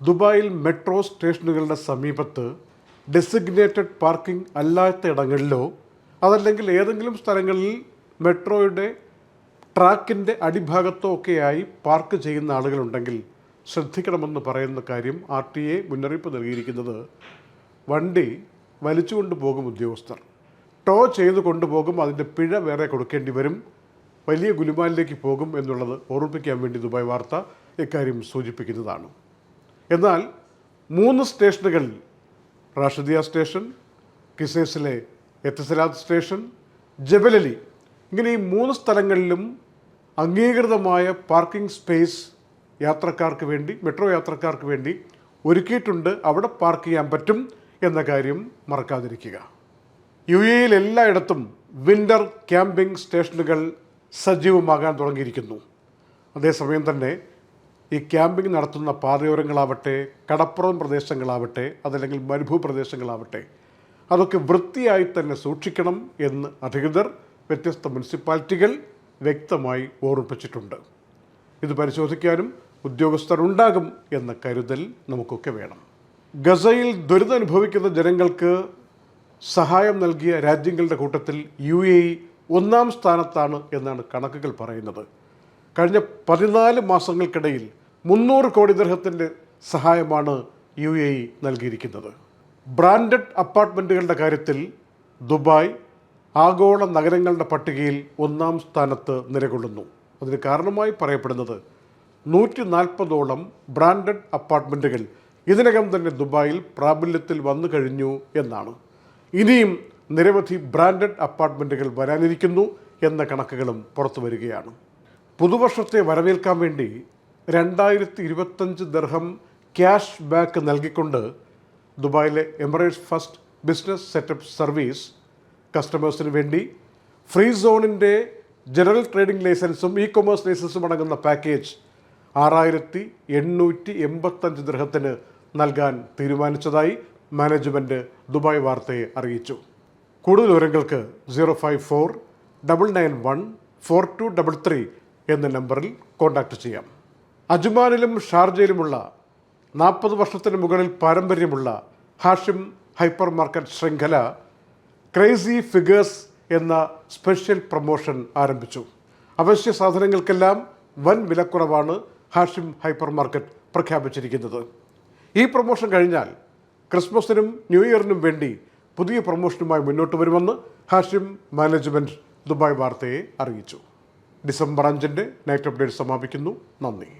ദുബായിൽ മെട്രോ സ്റ്റേഷനുകളുടെ സമീപത്ത് designated parking അല്ലാത്ത ഇടങ്ങളിലോ അതല്ലെങ്കിൽ ഏതെങ്കിലും സ്ഥലങ്ങളിൽ മെട്രോയുടെ ട്രാക്കിന്റെ അടിഭാഗത്തോ ഒക്കെയായി പാർക്ക് ചെയ്യുന്ന ആളുകളുണ്ടെങ്കിൽ ശ്രദ്ധിക്കണമെന്ന് പറയുന്ന കാര്യം ആർ ടി എ മുന്നറിയിപ്പ് നൽകിയിരിക്കുന്നത്. വണ്ടി വലിച്ചുകൊണ്ട് പോകും ഉദ്യോഗസ്ഥർ. ടോ ചെയ്ത് കൊണ്ടുപോകും അതിന്റെ പിഴ വേറെ കൊടുക്കേണ്ടി വരും. വലിയ ഗുലിമാലിലേക്ക് പോകും എന്നുള്ളത് ഓർമ്മിപ്പിക്കാൻ വേണ്ടി ദുബായ് വാർത്ത ഇക്കാര്യം സൂചിപ്പിക്കുന്നതാണ്. എന്നാൽ മൂന്ന് സ്റ്റേഷനുകളിൽ റാഷിദിയ സ്റ്റേഷൻ കിസേസിലെ എത്തസലാത്ത് സ്റ്റേഷൻ ജബലലി ഇങ്ങനെ ഈ മൂന്ന് സ്ഥലങ്ങളിലും അംഗീകൃതമായ പാർക്കിംഗ് സ്പേസ് യാത്രക്കാർക്ക് വേണ്ടി മെട്രോ യാത്രക്കാർക്ക് വേണ്ടി ഒരുക്കിയിട്ടുണ്ട്. അവിടെ പാർക്ക് ചെയ്യാൻ പറ്റും എന്ന കാര്യം മറക്കാതിരിക്കുക. യു എയിൽ എല്ലായിടത്തും വിന്റർ ക്യാമ്പിംഗ് സ്റ്റേഷനുകൾ സജീവമാകാൻ തുടങ്ങിയിരിക്കുന്നു. അതേസമയം തന്നെ ഈ ക്യാമ്പിംഗ് നടത്തുന്ന പാതയോരങ്ങളാവട്ടെ കടപ്പുറം പ്രദേശങ്ങളാവട്ടെ അതല്ലെങ്കിൽ മരുഭൂ പ്രദേശങ്ങളാവട്ടെ അതൊക്കെ വൃത്തിയായി തന്നെ സൂക്ഷിക്കണം എന്ന് അധികൃതർ വ്യത്യസ്ത മുനിസിപ്പാലിറ്റികൾ വ്യക്തമായി ഓർമ്മിപ്പിച്ചിട്ടുണ്ട്. ഇത് പരിശോധിക്കാനും ഉദ്യോഗസ്ഥർ ഉണ്ടാകും എന്ന കരുതൽ നമുക്കൊക്കെ വേണം. ഗസയിൽ ദുരിതം അനുഭവിക്കുന്ന ജനങ്ങൾക്ക് സഹായം നൽകിയ രാജ്യങ്ങളുടെ കൂട്ടത്തിൽ യു എ ഒന്നാം സ്ഥാനത്താണ് എന്നാണ് കണക്കുകൾ പറയുന്നത്. കഴിഞ്ഞ പതിനാല് മാസങ്ങൾക്കിടയിൽ മുന്നൂറ് കോടി ദർഹത്തിന്റെ സഹായമാണ് യു എ ഇ നൽകിയിരിക്കുന്നത്. ബ്രാൻഡഡ് അപ്പാർട്ട്മെന്റുകളുടെ കാര്യത്തിൽ ദുബായ് ആഗോള നഗരങ്ങളുടെ പട്ടികയിൽ ഒന്നാം സ്ഥാനത്ത് നിലകൊള്ളുന്നു. അതിന് കാരണമായി പറയപ്പെടുന്നത് നൂറ്റി നാൽപ്പതോളം ബ്രാൻഡഡ് അപ്പാർട്ട്മെന്റുകൾ ഇതിനകം തന്നെ ദുബായിൽ പ്രാബല്യത്തിൽ വന്നു കഴിഞ്ഞു എന്നാണ്. ഇനിയും നിരവധി ബ്രാൻഡഡ് അപ്പാർട്ട്മെന്റുകൾ വരാനിരിക്കുന്നു എന്ന കണക്കുകളും പുറത്തു വരികയാണ്. പുതുവർഷത്തെ വരവേൽക്കാൻ വേണ്ടി രണ്ടായിരത്തി ഇരുപത്തഞ്ച് ദർഹം ക്യാഷ് ബാക്ക് നൽകിക്കൊണ്ട് ദുബായിലെ Emirates first business setup service കസ്റ്റമേഴ്സിന് വേണ്ടി ഫ്രീ സോണിന്റെ ജനറൽ ട്രേഡിംഗ് ലൈസൻസും ഇ കൊമേഴ്സ് ലൈസൻസും അടങ്ങുന്ന പാക്കേജ് ആറായിരത്തി എണ്ണൂറ്റി എൺപത്തഞ്ച് ദൃഹത്തിന് നൽകാൻ തീരുമാനിച്ചതായി മാനേജ്മെന്റ് ദുബായ് വാർത്തയെ അറിയിച്ചു. കൂടുതൽ വിവരങ്ങൾക്ക് zero five four double nine one four two double three എന്ന നമ്പറിൽ കോൺടാക്റ്റ് ചെയ്യാം. അജ്മാനിലും ഷാർജയിലുമുള്ള നാൽപ്പത് വർഷത്തിന് മുകളിൽ പാരമ്പര്യമുള്ള ഹാഷിം ഹൈപ്പർ മാർക്കറ്റ് ശൃംഖല ക്രേസി ഫിഗേഴ്സ് എന്ന സ്പെഷ്യൽ പ്രൊമോഷൻ ആരംഭിച്ചു. അവശ്യ സാധനങ്ങൾക്കെല്ലാം വൻ വിലക്കുറവാണ് ഹാഷിം ഹൈപ്പർ മാർക്കറ്റ് പ്രഖ്യാപിച്ചിരിക്കുന്നത്. ഈ പ്രൊമോഷൻ കഴിഞ്ഞാൽ ക്രിസ്മസിനും ന്യൂ ഇയറിനും വേണ്ടി പുതിയ പ്രൊമോഷനുമായി മുന്നോട്ട് വരുമെന്ന് ഹാഷിം മാനേജ്മെന്റ് ദുബായ് വാർത്തയെ അറിയിച്ചു. ഡിസംബർ അഞ്ചിന്റെ നൈറ്റ് അപ്ഡേറ്റ് സമാപിക്കുന്നു. നന്ദി.